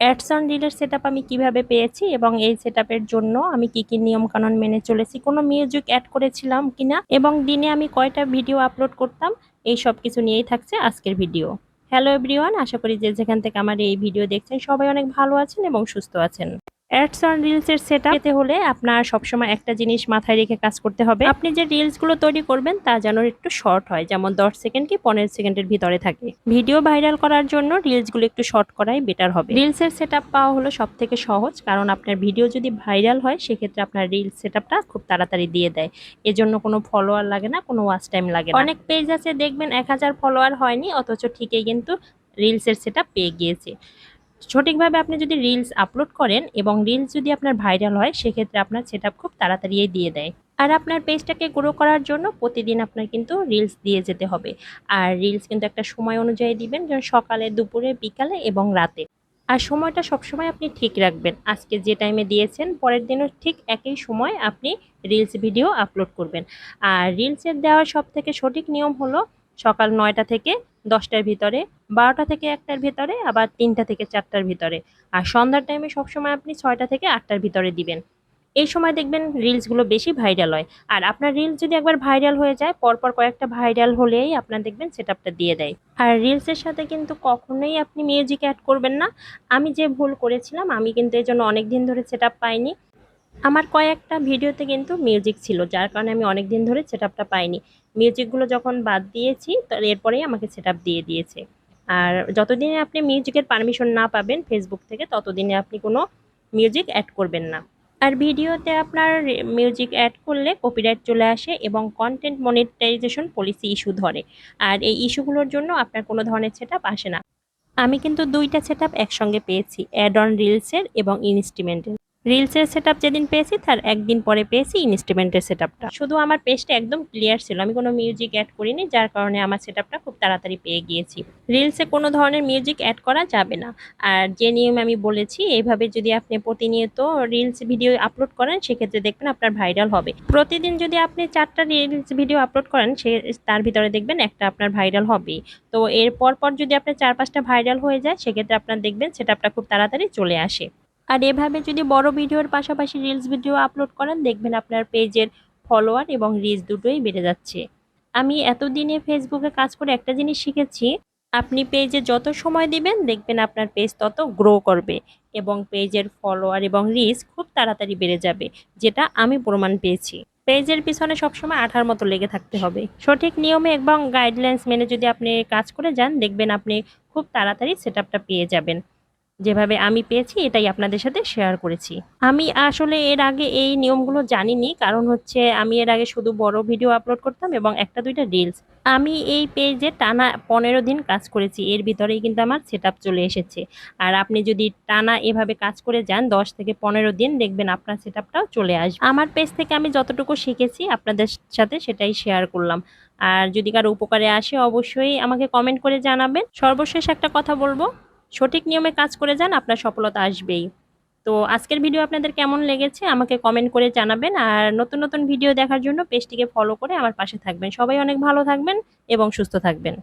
Ads on রিলের set আমি কীভাবে পেয়েছি এবং এই সেট জন্য আমি কি কি নিয়ম কানুন মেনে চলেছি, কোনো মিউজিক অ্যাড করেছিলাম কিনা এবং দিনে আমি কয়টা ভিডিও আপলোড করতাম, এই সব কিছু নিয়েই থাকছে আজকের ভিডিও হ্যালো এভরিওয়ান আশা করি যে যেখান থেকে আমার এই ভিডিও দেখছেন সবাই অনেক ভালো আছেন এবং সুস্থ আছেন। অ্যাডস অন রিলসের সেট পেতে হলে আপনার সবসময় একটা জিনিস মাথায় রেখে কাজ করতে হবে। আপনি যে রিলসগুলো তৈরি করবেন, তা যেন একটু শর্ট হয়, যেমন দশ সেকেন্ড কি পনেরো সেকেন্ডের ভিতরে থাকে। ভিডিও ভাইরাল করার জন্য রিলসগুলো একটু শর্ট করাই বেটার হবে। রিলসের সেট পাওয়া হলো সব থেকে সহজ, কারণ আপনার ভিডিও যদি ভাইরাল হয়, সেক্ষেত্রে আপনার রিলস সেট খুব তাড়াতাড়ি দিয়ে দেয়। এজন্য কোনো ফলোয়ার লাগে না, কোনো ওয়াচ টাইম লাগে না। অনেক পেজ আছে, দেখবেন এক হাজার ফলোয়ার হয়নি, অথচ ঠিকই কিন্তু রিলসের সেট পেয়ে গিয়েছে। সঠিকভাবে আপনি যদি রিলস আপলোড করেন এবং রিলস যদি আপনার ভাইরাল হয়, সেক্ষেত্রে আপনার সেট খুব তাড়াতাড়ি দিয়ে দেয়। আর আপনার পেজটাকে গ্রো করার জন্য প্রতিদিন আপনার কিন্তু রিলস দিয়ে যেতে হবে। আর রিলস কিন্তু একটা সময় অনুযায়ী দিবেন, যেমন সকালে, দুপুরে, বিকালে এবং রাতে। আর সময়টা সবসময় আপনি ঠিক রাখবেন। আজকে যে টাইমে দিয়েছেন, পরের দিনও ঠিক একই সময় আপনি রিলস ভিডিও আপলোড করবেন। আর রিলসের দেওয়ার সব থেকে সঠিক নিয়ম হলো সকাল নয়টা থেকে দশটার ভিতরে, বারোটা থেকে একটার ভিতরে, আবার তিনটা থেকে চারটার ভিতরে। আর সন্ধ্যার টাইমে সবসময় আপনি ছয়টা থেকে আটটার ভিতরে দিবেন। এই সময় দেখবেন রিলসগুলো বেশি ভাইরাল হয়। আর আপনার রিলস যদি একবার ভাইরাল হয়ে যায়, পরপর কয়েকটা ভাইরাল হলেই আপনার দেখবেন সেট দিয়ে দেয়। আর রিলসের সাথে কিন্তু কখনোই আপনি মিউজিক অ্যাড করবেন না। আমি যে ভুল করেছিলাম, আমি কিন্তু এই জন্য অনেক দিন ধরে সেট পাইনি। আমার কয়েকটা ভিডিওতে কিন্তু মিউজিক ছিল, যার কারণে আমি অনেক দিন ধরে সেট আপটা পাইনি মিউজিকগুলো যখন বাদ দিয়েছি, তো এরপরেই আমাকে সেট দিয়ে দিয়েছে। আর যতদিনে আপনি মিউজিকের পারমিশন না পাবেন ফেসবুক থেকে, ততদিনে আপনি কোনো মিউজিক অ্যাড করবেন না। আর ভিডিওতে আপনার মিউজিক অ্যাড করলে কপিরাইট চলে আসে এবং কন্টেন্ট মনিটাইজেশন পলিসি ইস্যু ধরে। আর এই ইস্যুগুলোর জন্য আপনার কোনো ধরনের সেট আসে না। আমি কিন্তু দুইটা সেট একসঙ্গে পেয়েছি অ্যাড অন রিলসের এবং ইনস্ট্রুমেন্টের রিলসের সেট যেদিন পেয়েছি, তার একদিন পরে পেয়েছি ইনস্ট্রুমেন্টের সেট শুধু আমার পেজটা একদম ক্লিয়ার ছিল। আমি কোনো মিউজিক অ্যাড করিনি, যার কারণে আমার সেট খুব তাড়াতাড়ি পেয়ে গিয়েছি। রিলসে কোনো ধরনের মিউজিক অ্যাড করা যাবে না। আর যে নিয়ম আমি বলেছি এইভাবে যদি আপনি প্রতিনিয়ত রিলস ভিডিও আপলোড করেন, সেক্ষেত্রে দেখবেন আপনার ভাইরাল হবে। প্রতিদিন যদি আপনি চারটা রিলস ভিডিও আপলোড করেন, সে তার ভিতরে দেখবেন একটা আপনার ভাইরাল হবে। তো এর পর পর যদি আপনার চার পাঁচটা ভাইরাল হয়ে যায়, সেক্ষেত্রে আপনার দেখবেন সেটা খুব তাড়াতাড়ি চলে আসে। আর এভাবে যদি বড় ভিডিওর পাশাপাশি রিলস ভিডিও আপলোড করেন, দেখবেন আপনার পেজের ফলোয়ার এবং রিচ দুটোই বেড়ে যাচ্ছে। আমি এতদিনে ফেসবুকে কাজ করে একটা জিনিস শিখেছি, আপনি পেজে যত সময় দিবেন, দেখবেন আপনার পেজ তত গ্রো করবে এবং পেজের ফলোয়ার এবং রিচ খুব তাড়াতাড়ি বেড়ে যাবে, যেটা আমি প্রমাণ পেয়েছি। পেজের পিছনে সবসময় আঠার মতো লেগে থাকতে হবে। সঠিক নিয়মে এবং গাইডলাইন্স মেনে যদি আপনি কাজ করে যান, দেখবেন আপনি খুব তাড়াতাড়ি সেট পেয়ে যাবেন। যেভাবে আমি পেয়েছি, এটাই আপনাদের সাথে শেয়ার করেছি। আমি আসলে এর আগে এই নিয়মগুলো জানিনি, কারণ হচ্ছে আমি এর আগে শুধু বড় ভিডিও আপলোড করতাম এবং একটা দুইটা রিলস আমি এই পেজে টানা পনেরো দিন কাজ করেছি, এর ভিতরেই কিন্তু আমার সেট চলে এসেছে। আর আপনি যদি টানা এভাবে কাজ করে যান, দশ থেকে পনেরো দিন দেখবেন আপনার সেট চলে আসবে। আমার পেজ থেকে আমি যতটুকু শিখেছি আপনাদের সাথে সেটাই শেয়ার করলাম। আর যদি কারও উপকারে আসে, অবশ্যই আমাকে কমেন্ট করে জানাবেন। সর্বশেষ একটা কথা বলব সঠিক নিয়মে কাজ করে যান, আপনার সফলতা আসবেই। তো আজকের ভিডিও আপনাদের কেমন লেগেছে আমাকে কমেন্ট করে জানাবেন আর নতুন নতুন ভিডিও দেখার জন্য পেজটিকে ফলো করে আমার পাশে থাকবেন। সবাই অনেক ভালো থাকবেন এবং সুস্থ থাকবেন।